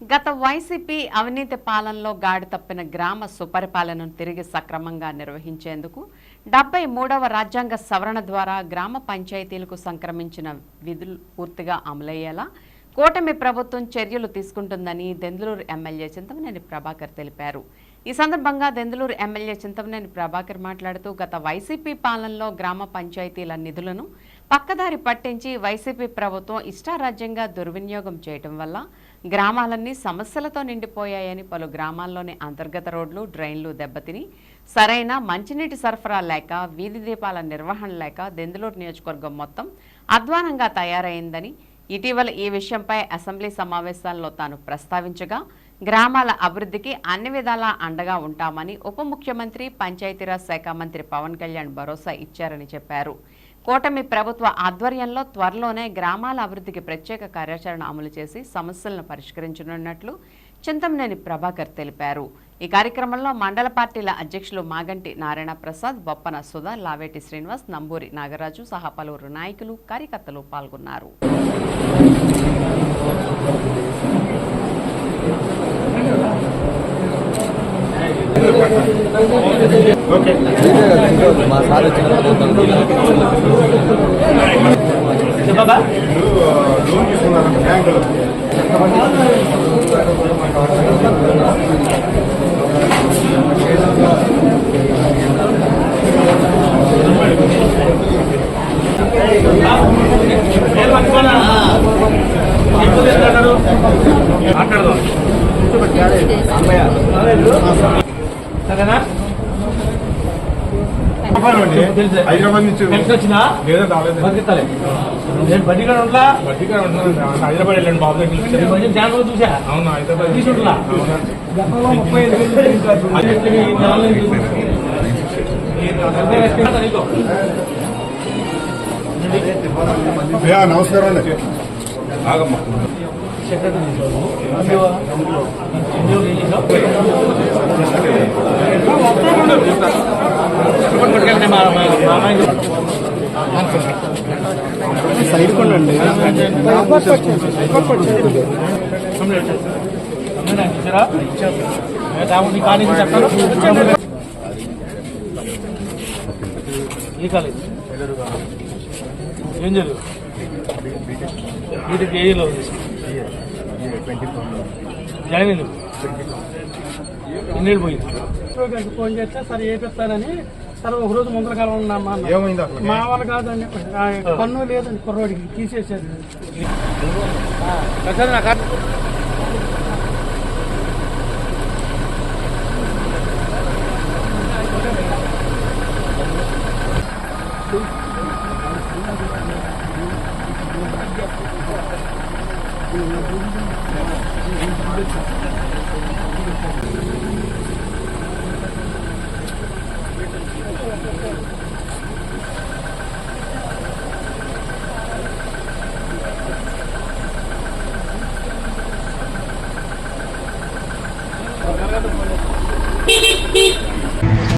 గత వైసీపీ అవినీతి పాలనలో గాడి తప్పిన గ్రామ సుపరిపాలనను తిరిగి సక్రమంగా నిర్వహించేందుకు డెబ్బై మూడవ రాజ్యాంగ సవరణ ద్వారా గ్రామ పంచాయతీలకు సంక్రమించిన విధులు పూర్తిగా అమలయ్యేలా కూటమి ప్రభుత్వం చర్యలు తీసుకుంటుందని దెందులూరు ఎమ్మెల్యే చింతమనేని ప్రభాకర్ తెలిపారు. ఈ సందర్భంగా దెందులూరు ఎమ్మెల్యే చింతమనేని ప్రభాకర్ మాట్లాడుతూ గత వైసీపీ పాలనలో గ్రామ పంచాయతీల నిధులను పక్కదారి పట్టించి వైసీపీ ప్రభుత్వం ఇష్టారాజ్యంగా దుర్వినియోగం చేయటం వల్ల గ్రామాలన్నీ సమస్యలతో నిండిపోయాయని పలు గ్రామాల్లోని అంతర్గత రోడ్లు డ్రైన్లు దెబ్బతిని సరైన మంచినీటి సరఫరా లేక వీధి దీపాల నిర్వహణ లేక దెందులూరు నియోజకవర్గం మొత్తం అధ్వానంగా తయారైందని ఇటీవల ఈ విషయంపై అసెంబ్లీ సమావేశాల్లో తాను ప్రస్తావించగా గ్రామాల అభివృద్ధికి అన్ని విధాలా అండగా ఉంటామని ఉప ముఖ్యమంత్రి పంచాయతీరాజ్ శాఖ మంత్రి పవన్ కళ్యాణ్ భరోసా ఇచ్చారని చెప్పారు. కూటమి ప్రభుత్వ ఆధ్వర్యంలో త్వరలోనే గ్రామాల అభివృద్ధికి ప్రత్యేక కార్యాచరణ అమలు చేసి సమస్యలను పరిష్కరించనున్నట్లు చింతమనేని ప్రభాకర్ తెలిపారు. ఈ కార్యక్రమంలో మండల పార్టీల అధ్యక్షులు మాగంటి నారాయణ ప్రసాద్ బొప్పన సుధా లావేటి శ్రీనివాస్ నంబూరి నాగరాజు సహా పలువురు నాయకులు కార్యకర్తలు పాల్గొన్నారు. మా సార్ బ్యాంకులో సరేనా. హైదరాబాద్ నుంచి లేదా రాలేదు నేను ఉంటున్నాను హైదరాబాద్ వెళ్ళండి బాబు చూసా అవును హైదరాబాద్ తీసుకుంటున్నా ముప్పై ఐదు నమస్కారం అండి. ఆగమ్మా. సెక్రటరీ చెప్పండి సైడ్ కొండండి ఏ ఏం జరుగు వీటికి జాయిన్ అయింది ఎన్నేళ్ళు పోయింది ఫోన్ చేస్తే సరే ఏపిస్తానని సరే ఒక రోజు ముందర కాలం ఉన్నామా అన్నారు. ఏమైంది అసలు మా వాళ్ళు కాదండి ఆ పన్ను లేదండి కుర్రోడికి తీసేసారు సరే నాకు